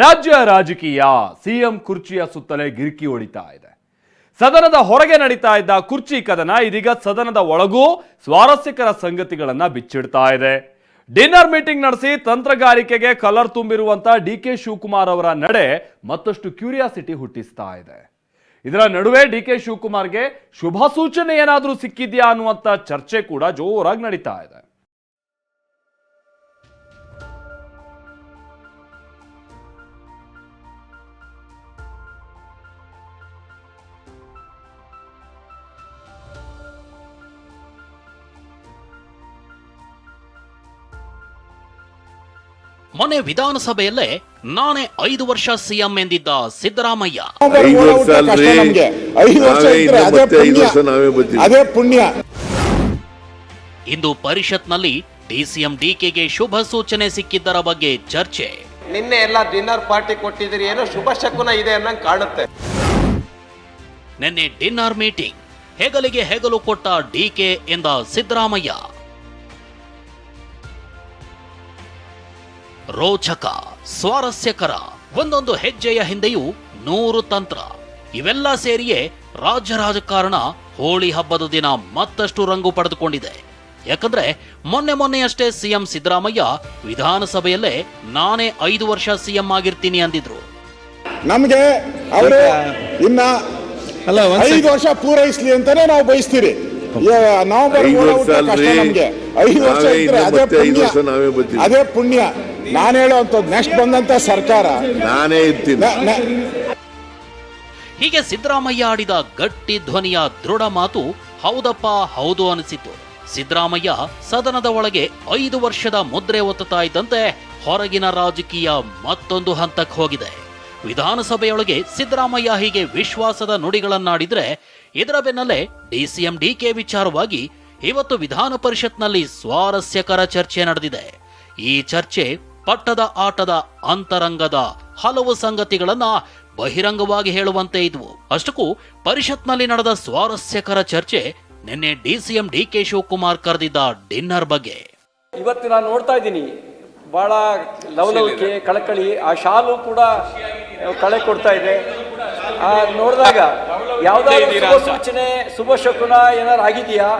ರಾಜ್ಯ ರಾಜಕೀಯ, ಸಿಎಂ ಕುರ್ಚಿಯ ಸುತ್ತಲೇ ಗಿರ್ಕಿ ಹೊಡಿತಾ ಇದೆ. ಸದನದ ಹೊರಗೆ ನಡೀತಾ ಇದ್ದ ಕುರ್ಚಿ ಕದನ ಇದೀಗ ಸದನದ ಒಳಗೂ ಸ್ವಾರಸ್ಯಕರ ಸಂಗತಿಗಳನ್ನ ಬಿಚ್ಚಿಡ್ತಾ ಇದೆ. ಡಿನ್ನರ್ ಮೀಟಿಂಗ್ ನಡೆಸಿ ತಂತ್ರಗಾರಿಕೆಗೆ ಕಲರ್ ತುಂಬಿರುವಂತ ಡಿ ಕೆ ಶಿವಕುಮಾರ್ ಅವರ ನಡೆ ಮತ್ತಷ್ಟು ಕ್ಯೂರಿಯಾಸಿಟಿ ಹುಟ್ಟಿಸ್ತಾ ಇದೆ. ಇದರ ನಡುವೆ ಡಿ ಕೆ ಶಿವಕುಮಾರ್ಗೆ ಶುಭ ಸೂಚನೆ ಏನಾದರೂ ಸಿಕ್ಕಿದ್ಯಾ ಅನ್ನುವಂತ ಚರ್ಚೆ ಕೂಡ ಜೋರಾಗಿ ನಡೀತಾ ಇದೆ. ಮೊನ್ನೆ ವಿಧಾನಸಭೆಯಲ್ಲೇ ನಾನೇ ಐದು ವರ್ಷ ಸಿಎಂ ಎಂದಿದ್ದ ಸಿದ್ದರಾಮಯ್ಯ. ಇಂದು ಪರಿಷತ್ನಲ್ಲಿ ಡಿಸಿಎಂ ಡಿಕೆಗೆ ಶುಭ ಸೂಚನೆ ಸಿಕ್ಕಿದ್ದರ ಬಗ್ಗೆ ಚರ್ಚೆ. ನಿನ್ನೆ ಎಲ್ಲ ಡಿನ್ನರ್ ಪಾರ್ಟಿ ಕೊಟ್ಟಿದ್ರಿ ಏನೋ ಶುಭ ಶಕುನ ಇದೆ ಅನ್ನಂಗ್ ಕಾಣುತ್ತೆ. ನಿನ್ನೆ ಡಿನ್ನರ್ ಮೀಟಿಂಗ್ ಹೆಗಲಿಗೆ ಹೆಗಲು ಕೊಟ್ಟ ಡಿಕೆ ಎಂದ ಸಿದ್ದರಾಮಯ್ಯ. ರೋಚಕ ಸ್ವಾರಸ್ಯಕರ ಒಂದೊಂದು ಹೆಜ್ಜೆಯ ಹಿಂದೆಯೂ ನೂರು ತಂತ್ರ. ಇವೆಲ್ಲ ಸೇರಿಯೇ ರಾಜ್ಯ ರಾಜಕಾರಣ ಹೋಳಿ ಹಬ್ಬದ ದಿನ ಮತ್ತಷ್ಟು ರಂಗು ಪಡೆದುಕೊಂಡಿದೆ. ಯಾಕಂದ್ರೆ ಮೊನ್ನೆ ಮೊನ್ನೆಯಷ್ಟೇ ಸಿಎಂ ಸಿದ್ದರಾಮಯ್ಯ ವಿಧಾನಸಭೆಯಲ್ಲೇ ನಾನೇ ಐದು ವರ್ಷ ಸಿಎಂ ಆಗಿರ್ತೀನಿ ಅಂದಿದ್ರು. ನಮಗೆ ಅವರು ಇನ್ನ ಐದು ವರ್ಷ ಪೂರೈಸಲಿ ಅಂತಾನೆ ನಾವು ಬಯಸ್ತೀರಿ. ನವೆಂಬರ್ ಅದೇ ಪುಣ್ಯ. ನಾನು ಹೇಳುವಂಥದ್ದು ನೆಕ್ಸ್ಟ್ ಬಂದಂತ ಸರ್ಕಾರ. ನಾನೇ ಇರ್ತೀನಿ. ಹೀಗೆ ಸಿದ್ದರಾಮಯ್ಯ ಆಡಿದ ಗಟ್ಟಿ ಧ್ವನಿಯ ದೃಢ ಮಾತು ಹೌದಪ್ಪ ಹೌದು ಅನಿಸಿತು. ಸಿದ್ದರಾಮಯ್ಯ ಸದನದ ಒಳಗೆ ಐದು ವರ್ಷದ ಮುದ್ರೆ ಒತ್ತುತ್ತಾ ಇದ್ದಂತೆ ಹೊರಗಿನ ರಾಜಕೀಯ ಮತ್ತೊಂದು ಹಂತಕ್ಕೆ ಹೋಗಿದೆ. ವಿಧಾನಸಭೆಯೊಳಗೆ ಸಿದ್ದರಾಮಯ್ಯ ಹೀಗೆ ವಿಶ್ವಾಸದ ನುಡಿಗಳನ್ನಾಡಿದ್ರೆ ಇದರ ಬೆನ್ನಲ್ಲೇ ಡಿಸಿಎಂ ಡಿಕೆ ವಿಚಾರವಾಗಿ ಇವತ್ತು ವಿಧಾನ ಪರಿಷತ್ನಲ್ಲಿ ಸ್ವಾರಸ್ಯಕರ ಚರ್ಚೆ ನಡೆದಿದೆ. ಈ ಚರ್ಚೆ ಪಟ್ಟದ ಆಟದ ಅಂತರಂಗದ ಹಲವು ಸಂಗತಿಗಳನ್ನ ಬಹಿರಂಗವಾಗಿ ಹೇಳುವಂತೆ ಇದ್ವು. ಅಷ್ಟಕ್ಕೂ ಪರಿಷತ್ನಲ್ಲಿ ನಡೆದ ಸ್ವಾರಸ್ಯಕರ ಚರ್ಚೆ ನಿನ್ನೆ ಡಿಸಿಎಂ ಡಿಕೆ ಶಿವಕುಮಾರ್ ಕರೆದಿದ್ದ ಡಿನ್ನರ್ ಬಗ್ಗೆ. ಇವತ್ತು ನಾನು ನೋಡ್ತಾ ಇದ್ದೀನಿ. ಬಹಳ ಲವಲವಿಕೆ ಕಳಕಳಿ ಆ ಶಾಲು ಕೂಡ ಕಳೆ ಕೊಡ್ತಾ ಇದೆ. ಆ ನೋಡಿದಾಗ ಯಾವ್ದಾದ್ರು ಶುಭ ಸೂಚನೆ ಶುಭ ಶಕುನ ಏನಾರು ಆಗಿದೆಯಾ?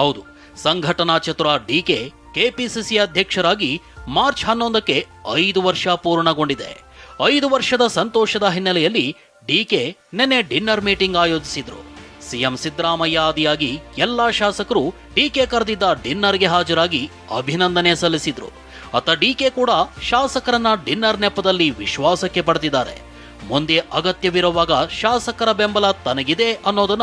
ಹೌದು ಸಂಘಟನಾ ಚತುರ ಡಿಕೆ ಕೆಪಿಸಿಸಿ ಅಧ್ಯಕ್ಷರಾಗಿ ಮಾರ್ಚ್ ಹನ್ನೊಂದಕ್ಕೆ ಐದು ವರ್ಷ ಪೂರ್ಣಗೊಂಡಿದೆ. ಐದು ವರ್ಷದ ಸಂತೋಷದ ಹಿನ್ನೆಲೆಯಲ್ಲಿ ಡಿಕೆ ನಿನ್ನೆ ಡಿನ್ನರ್ ಮೀಟಿಂಗ್ ಆಯೋಜಿಸಿದ್ರು. ಸಿಎಂ ಸಿದ್ದರಾಮಯ್ಯ ಆದಿಯಾಗಿ ಎಲ್ಲಾ ಶಾಸಕರು ಡಿಕೆ ಕರೆದಿದ್ದ ಡಿನ್ನರ್ಗೆ ಹಾಜರಾಗಿ ಅಭಿನಂದನೆ ಸಲ್ಲಿಸಿದ್ರು. ಅತ್ತ ಡಿಕೆ ಕೂಡ ಶಾಸಕರನ್ನ ಡಿನ್ನರ್ ನೆಪದಲ್ಲಿ ವಿಶ್ವಾಸಕ್ಕೆ ಪಡೆದಿದ್ದಾರೆ. ಮುಂದೆ ಅಗತ್ಯವಿರುವಾಗ ಶಾಸಕರ ಬೆಂಬಲ ತನಗಿದೆ ಅನ್ನೋದನ್ನ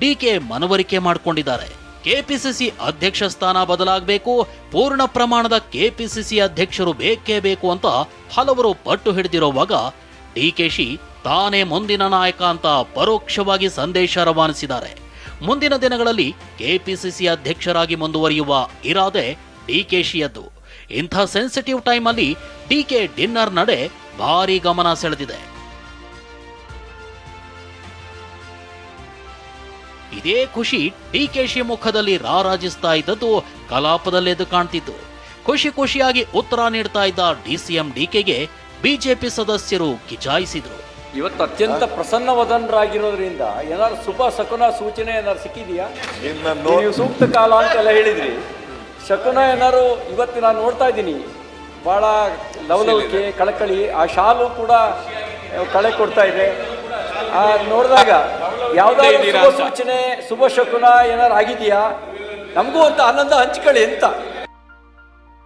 ಡಿಕೆ ಮನವರಿಕೆ ಮಾಡಿಕೊಂಡಿದ್ದಾರೆ. ಕೆಪಿಸಿಸಿ ಅಧ್ಯಕ್ಷ ಸ್ಥಾನ ಬದಲಾಗಬೇಕು, ಪೂರ್ಣ ಪ್ರಮಾಣದ ಕೆಪಿಸಿಸಿ ಅಧ್ಯಕ್ಷರು ಬೇಕೇ ಬೇಕು ಅಂತ ಹಲವರು ಪಟ್ಟು ಹಿಡಿದಿರುವಾಗ ಡಿಕೆಶಿ ತಾನೇ ಮುಂದಿನ ನಾಯಕ ಅಂತ ಪರೋಕ್ಷವಾಗಿ ಸಂದೇಶ ರವಾನಿಸಿದ್ದಾರೆ. ಮುಂದಿನ ದಿನಗಳಲ್ಲಿ ಕೆಪಿಸಿಸಿ ಅಧ್ಯಕ್ಷರಾಗಿ ಮುಂದುವರಿಯುವ ಇರಾದೆ ಡಿಕೆಶಿಯದ್ದು ಇಂಥ ಸೆನ್ಸಿಟಿವ್ ಟೈಮ್ ಅಲ್ಲಿ ಡಿಕೆ ಡಿನ್ನರ್ ನಡೆ ಭಾರಿ ಗಮನ ಸೆಳೆದಿದೆ. ಇದೇ ಖುಷಿ ಡಿ ಕೆ ಮುಖದಲ್ಲಿ ರಾರಾಜಿಸ್ತಾ ಇದ್ದದ್ದು ಕಲಾಪದಲ್ಲೆದ್ದು ಕಾಣ್ತಿತ್ತು ಖುಷಿ ಖುಷಿಯಾಗಿ ಉತ್ತರ ನೀಡ್ತಾ ಇದ್ದ ಡಿ ಡಿಸಿಎಂ ಡಿಕೆಗೆ ಬಿಜೆಪಿ ಸದಸ್ಯರು ಕಿಚಾಯಿಸಿದ್ರು ಇವತ್ತು ಅತ್ಯಂತ ಪ್ರಸನ್ನವದನರಾಗಿರೋದ್ರಿಂದ ಏನಾದ್ರು ಶುಭ ಶಕುನ ಸೂಚನೆ ಏನಾದ್ರು ಸಿಕ್ಕಿದೆಯಾ? ನೀವು ಸೂಕ್ತ ಕಾಲ ಅಂತೆಲ್ಲ ಹೇಳಿದ್ರಿ. ಶಕುನ ಏನಾರು ಇವತ್ತು ನಾನು ನೋಡ್ತಾ ಇದ್ದೀನಿ. ಬಹಳ ಲವಲವಿಕೆ ಕಳಕಳಿ ಆ ಶಾಲು ಕೂಡ ಕಳೆ ಕೊಡ್ತಾ ಇದೆ. ಆ ನೋಡಿದಾಗ ಯಾವ್ದಾದ್ರು ಶುಭ ಸೂಚನೆ ಶುಭ ಶಕುನ ಏನಾರು ಆಗಿದೆಯಾ? ನಮಗೂ ಅಂತ ಆನಂದ ಹಂಚ್ಕೊಳ್ಳಿ ಅಂತ.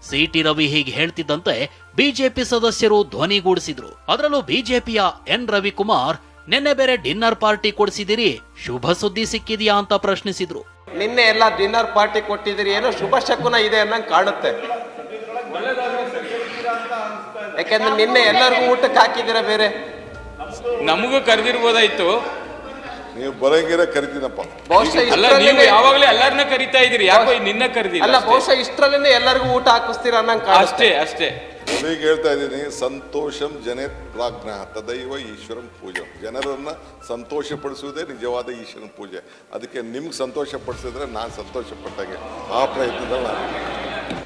ಸಿಟಿ ರವಿ ಹೀಗೆ ಹೇಳ್ತಿದ್ದಂತೆ ಬಿಜೆಪಿ ಸದಸ್ಯರು ಧ್ವನಿಗೂಡಿಸಿದ್ರು ಅದರಲ್ಲೂ ಬಿಜೆಪಿಯ ಎನ್ ರವಿಕುಮಾರ್ ನಿನ್ನೆ ಬೇರೆ ಡಿನ್ನರ್ ಪಾರ್ಟಿ ಕೊಡಿಸಿದಿರಿ ಶುಭ ಸುದ್ದಿ ಸಿಕ್ಕಿದೆಯಾ? ಅಂತ ಪ್ರಶ್ನಿಸಿದ್ರು. ನಿನ್ನೆ ಎಲ್ಲ ಡಿನ್ನರ್ ಪಾರ್ಟಿ ಕೊಟ್ಟಿದ್ದೀರಿ ಏನೋ ಶುಭ ಶಕುನ ಇದೆ ಅನ್ನಂಗೆ ಕಾಣುತ್ತೆ. ಯಾಕೆಂದ್ರೆ ನಿನ್ನೆ ಎಲ್ಲರಿಗೂ ಊಟಕ್ಕೆ ಹಾಕಿದ್ದೀರಾ ಬೇರೆ? ನಮಗೂ ಕರೆದಿರ್ಬೋದಾಯ್ತು. ನೀವು ಬರಂಗಿರ ಕರಿತೀನಪ್ಪ. ಬಹುಶಃ ಅಲ್ಲ ನೀವು ಇಷ್ಟರಲ್ಲೇನೆ- ಯಾವಾಗ್ಲೂ ಎಲ್ಲಾರನ್ನ ಕರಿತಾ ಇದೀರಿ ಯಾಕೋ ನಿನ್ನ ಕರೆದಿಲ್ಲ ಅಲ್ಲ ಬಹುಶಃ ಇಷ್ಟರಲ್ಲೇನೆ ಎಲ್ಲರಿಗೂ ಊಟ ಹಾಕಿಸ್ತೀರಾ ಅನ್ನಂಗ್ ಕಾಣುತ್ತೆ. ಅಷ್ಟೇ ಅಷ್ಟೇ. ಈಗ ಹೇಳ್ತಾ ಇದ್ದೀನಿ ಸಂತೋಷಂ ಜನೇ ಪ್ರಾಜ್ಞ ತದೈವ ಈಶ್ವರಂ ಪೂಜೆ. ಜನರನ್ನ ಸಂತೋಷ ಪಡಿಸುವುದೇ ನಿಜವಾದ ಈಶ್ವರನ ಪೂಜೆ. ಅದಕ್ಕೆ ನಿಮ್ಗೆ ಸಂತೋಷ ಪಡಿಸಿದ್ರೆ ನಾನು ಸಂತೋಷ ಪಟ್ಟಾಗೆ ಆ ಪ್ರಯತ್ನದಲ್ಲಿ ನಾನು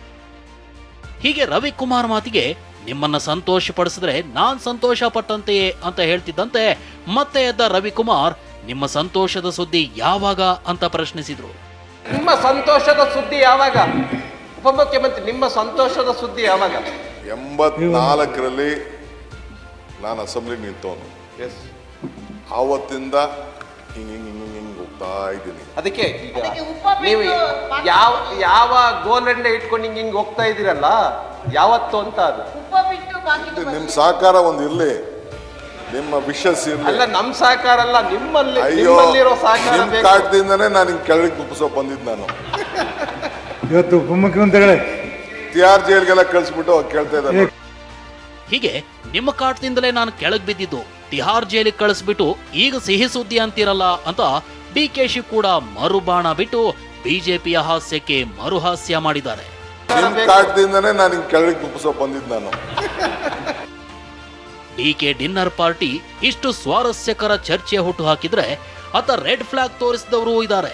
ಹೀಗೆ ರವಿಕುಮಾರ್ ಮಾತಿಗೆ ನಿಮ್ಮನ್ನ ಸಂತೋಷ ಪಡಿಸಿದ್ರೆ ನಾನ್ ಸಂತೋಷ ಪಟ್ಟಂತೆಯೇ ಅಂತ ಹೇಳ್ತಿದ್ದಂತೆ ಮತ್ತೆ ಎದ್ದ ರವಿಕುಮಾರ್ ನಿಮ್ಮ ಸಂತೋಷದ ಸುದ್ದಿ ಯಾವಾಗ ಅಂತ ಪ್ರಶ್ನಿಸಿದ್ರು. ನಿಮ್ಮ ಸಂತೋಷದ ಸುದ್ದಿ ಯಾವಾಗ? ಉಪಮುಖ್ಯಮಂತ್ರಿ ನಿಮ್ಮ ಸಂತೋಷದ ಸುದ್ದಿ ಯಾವಾಗ? ಎಂಬತ್ನಾಲ್ಕರಲ್ಲಿ ನಾನು ಅಸೆಂಬ್ಲಿ ನಿಂತವನು. ಎಸ್ ಆವತ್ತಿಂದ ಹಿಂಗೆ ಹಿಂಗೆ ಹಿಂಗೆ ಹಿಂಗೆ ಹೋಗ್ತಾ ಇದ್ದೀನಿ. ಅದಕ್ಕೆ ಈಗ ಅದಕ್ಕೆ ನೀವು ಯಾವ ಯಾವ ಗೋಲಂಡೆ ಇಟ್ಕೊಂಡು ಹಿಂಗೆ ಹಿಂಗೆ ಹೋಗ್ತಾ ಇದ್ದೀರಲ್ಲ ಯಾವತ್ತು ಅಂತ ಅದು. ಉಪ ಬಿಟ್ಟು ಬಾಕಿ ಇದು ನಿಮ್ಮ ಸಹಕಾರ ಒಂದು ಇರಲಿ. ನಿಮ್ಮ ವಿಶಸ್ ಅಲ್ಲ ಇರಲಿ ನಮ್ ಸಹಕಾರ ಅಲ್ಲ ನಿಮ್ಮಲ್ಲಿ ಅಯ್ಯೋ ನಿಮ್ಮಲ್ಲಿರೋ ಸಹಕಾರ ನಿಮ್ಮ ಬೇಕು. ಕಾಟದಿಂದನೇ ನಾನು ಹಿಂಗೆ ಕೆಳಗೆ ಕುಪ್ಸೋ ಬಂದಿದ್ದು ನಾನು. ಇವತ್ತು ಉಪಮುಖ್ಯಮಂತ್ರಿಗಳೇ. ತಿಹಾರ್ ಜೈಲ್ಗೆಲ್ಲ ಕಳಿಸ್ಬಿಟ್ಟು ಕೇಳ್ತಾ ಇದ್ದಾರೆ. ಹೀಗೆ ನಿಮ್ಮ ಕಾಟದಿಂದಲೇ ನಾನು ಕೆಳಗ್ ಬಿದ್ದಿದ್ದು. ತಿಹಾರ್ ಜೈಲಿಗೆ ಕಳಿಸ್ಬಿಟ್ಟು ಈಗ ಸಿಹಿ ಸುದ್ದಿ ಅಂತಿರಲ್ಲ ಅಂತ ಡಿ ಕೆ ಶಿ ಕೂಡ ಮರುಬಾಣ ಬಿಟ್ಟು ಬಿಜೆಪಿಯ ಹಾಸ್ಯಕ್ಕೆ ಮರುಹಾಸ್ಯ ಮಾಡಿದ್ದಾರೆ. ನಿಮ್ಮ ಕಾಟದಿಂದನೇ ನಾನು ಹಿಂಗೆ ಕೆಳಗೆ ಕುಪ್ಸೋ ಬಂದಿದ್ದು ನಾನು. ಡಿಕೆ ಡಿನ್ನರ್ ಪಾರ್ಟಿ ಇಷ್ಟು ಸ್ವಾರಸ್ಯಕರ ಚರ್ಚೆ ಹುಟ್ಟು ಹಾಕಿದ್ರೆ ಆತ ರೆಡ್ ಫ್ಲಾಗ್ ತೋರಿಸಿದವರು ಇದ್ದಾರೆ.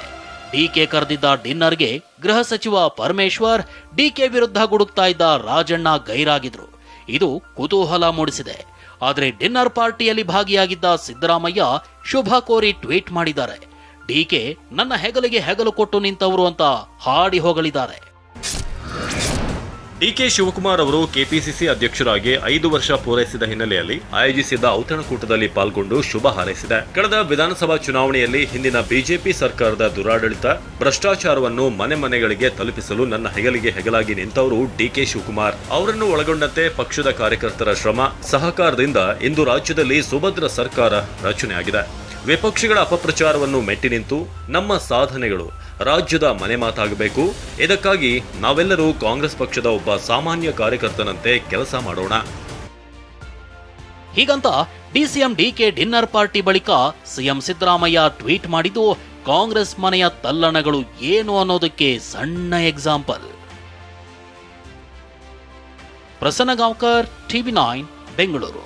ಡಿಕೆ ಕರೆದಿದ್ದ ಡಿನ್ನರ್ಗೆ ಗೃಹ ಸಚಿವ ಪರಮೇಶ್ವರ್ ಡಿಕೆ ವಿರುದ್ಧ ಗುಡುಕ್ತಾ ಇದ್ದ ರಾಜಣ್ಣ ಗೈರಾಗಿದ್ರು. ಇದು ಕುತೂಹಲ ಮೂಡಿಸಿದೆ. ಆದರೆ ಡಿನ್ನರ್ ಪಾರ್ಟಿಯಲ್ಲಿ ಭಾಗಿಯಾಗಿದ್ದ ಸಿದ್ದರಾಮಯ್ಯ ಶುಭ ಕೋರಿ ಟ್ವೀಟ್ ಮಾಡಿದ್ದಾರೆ. ಡಿಕೆ ನನ್ನ ಹೆಗಲಿಗೆ ಹೆಗಲು ಕೊಟ್ಟು ನಿಂತವರು ಅಂತ ಹಾಡಿ ಹೊಗಳಿದ್ದಾರೆ. ಡಿಕೆ ಶಿವಕುಮಾರ್ ಅವರು ಕೆಪಿಸಿಸಿ ಅಧ್ಯಕ್ಷರಾಗಿ ಐದು ವರ್ಷ ಪೂರೈಸಿದ ಹಿನ್ನೆಲೆಯಲ್ಲಿ ಆಯೋಜಿಸಿದ್ದ ಔತಣಕೂಟದಲ್ಲಿ ಪಾಲ್ಗೊಂಡು ಶುಭ ಹಾರೈಸಿದೆ. ಕಳೆದ ವಿಧಾನಸಭಾ ಚುನಾವಣೆಯಲ್ಲಿ ಹಿಂದಿನ ಬಿಜೆಪಿ ಸರ್ಕಾರದ ದುರಾಡಳಿತ, ಭ್ರಷ್ಟಾಚಾರವನ್ನು ಮನೆ ಮನೆಗಳಿಗೆ ತಲುಪಿಸಲು ನನ್ನ ಹೆಗಲಿಗೆ ಹೆಗಲಾಗಿ ನಿಂತವರು ಡಿಕೆ ಶಿವಕುಮಾರ್. ಅವರನ್ನು ಒಳಗೊಂಡಂತೆ ಪಕ್ಷದ ಕಾರ್ಯಕರ್ತರ ಶ್ರಮ, ಸಹಕಾರದಿಂದ ಇಂದು ರಾಜ್ಯದಲ್ಲಿ ಸುಭದ್ರ ಸರ್ಕಾರ ರಚನೆಯಾಗಿದೆ. ವಿಪಕ್ಷಗಳ ಅಪಪ್ರಚಾರವನ್ನು ಮೆಟ್ಟಿ ನಿಂತು ನಮ್ಮ ಸಾಧನೆಗಳು ರಾಜ್ಯದ ಮನೆ ಮಾತಾಗಬೇಕು. ಇದಕ್ಕಾಗಿ ನಾವೆಲ್ಲರೂ ಕಾಂಗ್ರೆಸ್ ಪಕ್ಷದ ಒಬ್ಬ ಸಾಮಾನ್ಯ ಕಾರ್ಯಕರ್ತನಂತೆ ಕೆಲಸ ಮಾಡೋಣ. ಹೀಗಂತ ಡಿಸಿಎಂ ಡಿಕೆ ಡಿನ್ನರ್ ಪಾರ್ಟಿ ಬಳಿಕ ಸಿಎಂ ಸಿದ್ದರಾಮಯ್ಯ ಟ್ವೀಟ್ ಮಾಡಿದ್ದು, ಕಾಂಗ್ರೆಸ್ ಮನೆಯ ತಲ್ಲಣಗಳು ಏನು ಅನ್ನೋದಕ್ಕೆ ಸಣ್ಣ example. Prasanna Gaonkar TV nine, Bengaluru.